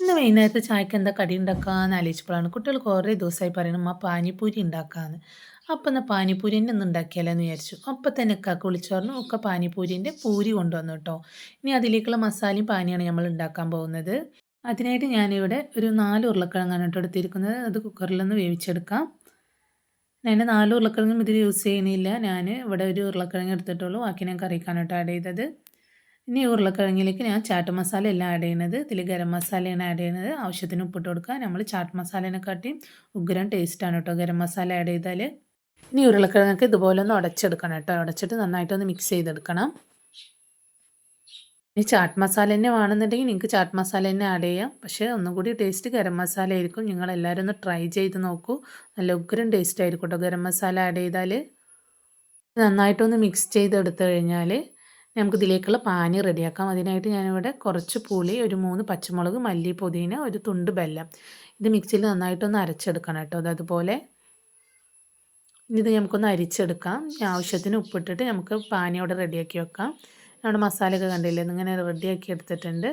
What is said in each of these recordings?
ഇന്ന് വൈകുന്നേരത്തെ ചായക്ക് എന്താ കടി ഉണ്ടാക്കാന്ന് ആലോചിച്ചപ്പോഴാണ് കുട്ടികൾ കുറേ ദിവസമായി പറയണം അമ്മ പാനിപ്പൂരി ഉണ്ടാക്കാന്ന് അപ്പം എന്നാൽ പാനിപ്പൂരി തന്നെ ഒന്ന് ഉണ്ടാക്കിയാലോ എന്ന് വിചാരിച്ചു. അപ്പം തന്നെ കാക്ക വിളിച്ചു പറഞ്ഞു ഒക്കെ പാനിപ്പൂരിന്റെ പൂരി കൊണ്ടുവന്നു കേട്ടോ ഇനി അതിലേക്കുള്ള മസാലയും പാനിയാണ് നമ്മൾ ഉണ്ടാക്കാൻ പോകുന്നത്. അതിനായിട്ട് ഞാനിവിടെ ഒരു നാല് ഉരുളക്കിഴങ്ങാണ് കേട്ടോ എടുത്തിരിക്കുന്നത്. അത് കുക്കറിലൊന്ന് വേവിച്ചെടുക്കാം. ഞാൻ നാല് ഉരുളക്കിഴങ്ങും ഇതിൽ യൂസ് ചെയ്യണില്ല ഞാൻ ഇവിടെ ഒരു ഉരുളക്കിഴങ്ങ് എടുത്തിട്ടുള്ളൂ. ബാക്കി ഞാൻ കറിക്കാണ് കേട്ടോ ആഡ് ചെയ്തത്. ഇനി ഉരുളക്കിഴങ്ങിലേക്ക് ഞാൻ ചാട്ട് മസാല എല്ലാം ആഡ് ചെയ്യുന്നത്. ഇതിൽ ഗരം മസാലയാണ് ആഡ് ചെയ്യുന്നത്. ആവശ്യത്തിന് ഉപ്പിട്ട് കൊടുക്കുക. നമ്മൾ ചാട്ട് മസാലേനെക്കാട്ടിയും ഉഗ്രം ടേസ്റ്റാണ് കേട്ടോ ഗരം മസാല ആഡ് ചെയ്താൽ ഇനി ഉരുളക്കിഴങ്ങൊക്കെ ഇതുപോലെ ഒന്ന് ഉടച്ചെടുക്കണം കേട്ടോ ഉടച്ചിട്ട് നന്നായിട്ടൊന്ന് മിക്സ് ചെയ്തെടുക്കണം. ഇനി ചാട്ട് മസാല തന്നെ വേണമെന്നുണ്ടെങ്കിൽ നിങ്ങൾക്ക് ചാട്ട് മസാല തന്നെ ആഡ് ചെയ്യാം. പക്ഷേ ഒന്നും കൂടി ടേസ്റ്റ് ഗരം മസാല ആയിരിക്കും. നിങ്ങൾ എല്ലാവരും ഒന്ന് ട്രൈ ചെയ്ത് നോക്കൂ. നല്ല ഉഗ്രം ടേസ്റ്റ് ആയിരിക്കും കേട്ടോ ഗരം മസാല ആഡ് ചെയ്താൽ നന്നായിട്ടൊന്ന് മിക്സ് ചെയ്തെടുത്തു കഴിഞ്ഞാൽ നമുക്ക് ഇതിലേക്കുള്ള പാനി റെഡിയാക്കാം. അതിനായിട്ട് ഞാനിവിടെ കുറച്ച് പുളി ഒരു മൂന്ന് പച്ചമുളക് മല്ലി പുതിന ഒരു തുണ്ട് ബെല്ലം. ഇത് മിക്സിയിൽ നന്നായിട്ടൊന്ന് അരച്ചെടുക്കണം കേട്ടോ. അതുപോലെ ഇത് നമുക്കൊന്ന് അരിച്ചെടുക്കാം. ആവശ്യത്തിന് ഉപ്പിട്ടിട്ട് നമുക്ക് പാനി അവിടെ റെഡിയാക്കി വെക്കാം. നമ്മുടെ മസാലയൊക്കെ കണ്ടില്ലേ? ഇങ്ങനെ റെഡിയാക്കി എടുത്തിട്ടുണ്ട്.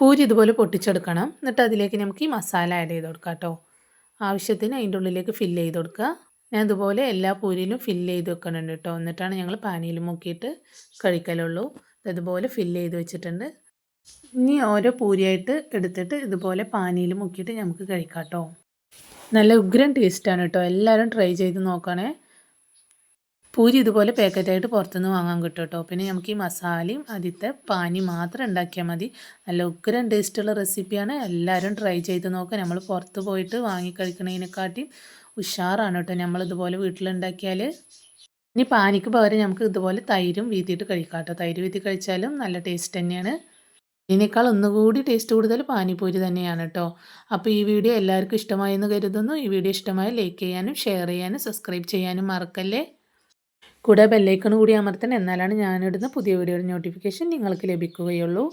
പൂരി ഇതുപോലെ പൊട്ടിച്ചെടുക്കണം. എന്നിട്ട് അതിലേക്ക് നമുക്ക് ഈ മസാല ആഡ് ചെയ്ത് കൊടുക്കാം കേട്ടോ. ആവശ്യത്തിന് അതിന്റെ ഉള്ളിലേക്ക് ഫില്ല് ചെയ്ത് കൊടുക്കുക. ഞാൻ ഇതുപോലെ എല്ലാ പൂരിയിലും ഫില്ല് ചെയ്ത് വെക്കുന്നുണ്ട് കേട്ടോ എന്നിട്ടാണ് ഞങ്ങൾ പാനിയിൽ മുക്കിയിട്ട് കഴിക്കലുള്ളൂ. ഇതുപോലെ ഫില്ല് ചെയ്ത് വെച്ചിട്ടുണ്ട്. ഇനി ഓരോ പൂരിയായിട്ട് എടുത്തിട്ട് ഇതുപോലെ പാനിയിൽ മുക്കിയിട്ട് നമുക്ക് കഴിക്കാം കേട്ടോ നല്ല ഉഗ്രൻ ടേസ്റ്റാണ് കേട്ടോ എല്ലാവരും ട്രൈ ചെയ്ത് നോക്കണേ. പൂരി ഇതുപോലെ പാക്കറ്റായിട്ട് പുറത്തുനിന്ന് വാങ്ങാൻ കിട്ടും കേട്ടോ. പിന്നെ നമുക്ക് ഈ മസാലയും ആദ്യത്തെ പാനി മാത്രം ഉണ്ടാക്കിയാൽ മതി. നല്ല ഉഗ്രം ടേസ്റ്റുള്ള റെസിപ്പിയാണ് എല്ലാവരും ട്രൈ ചെയ്ത് നോക്കുക നമ്മൾ പുറത്ത് പോയിട്ട് വാങ്ങിക്കഴിക്കണതിനെക്കാട്ടിയും ഉഷാറാണ് കേട്ടോ നമ്മളിതുപോലെ വീട്ടിലുണ്ടാക്കിയാൽ ഇനി പാനിക്ക് പകരം നമുക്ക് ഇതുപോലെ തൈരും വീത്തിയിട്ട് കഴിക്കാം കേട്ടോ. തൈര് വീതി കഴിച്ചാലും നല്ല ടേസ്റ്റ് തന്നെയാണ്. ഇതിനേക്കാൾ ഒന്നുകൂടി ടേസ്റ്റ് കൂടുതൽ പാനിപ്പൂരി തന്നെയാണ് കേട്ടോ. അപ്പോൾ ഈ വീഡിയോ എല്ലാവർക്കും ഇഷ്ടമായെന്ന് കരുതുന്നു. ഈ വീഡിയോ ഇഷ്ടമായി ലൈക്ക് ചെയ്യാനും ഷെയർ ചെയ്യാനും സബ്സ്ക്രൈബ് ചെയ്യാനും മറക്കല്ലേ? കൂടെ ബെല്ലൈക്കൺ കൂടി അമർത്തണം. എന്നാലാണ് ഞാനിടുന്ന പുതിയ വീഡിയോയുടെ നോട്ടിഫിക്കേഷൻ നിങ്ങൾക്ക് ലഭിക്കുകയുള്ളൂ.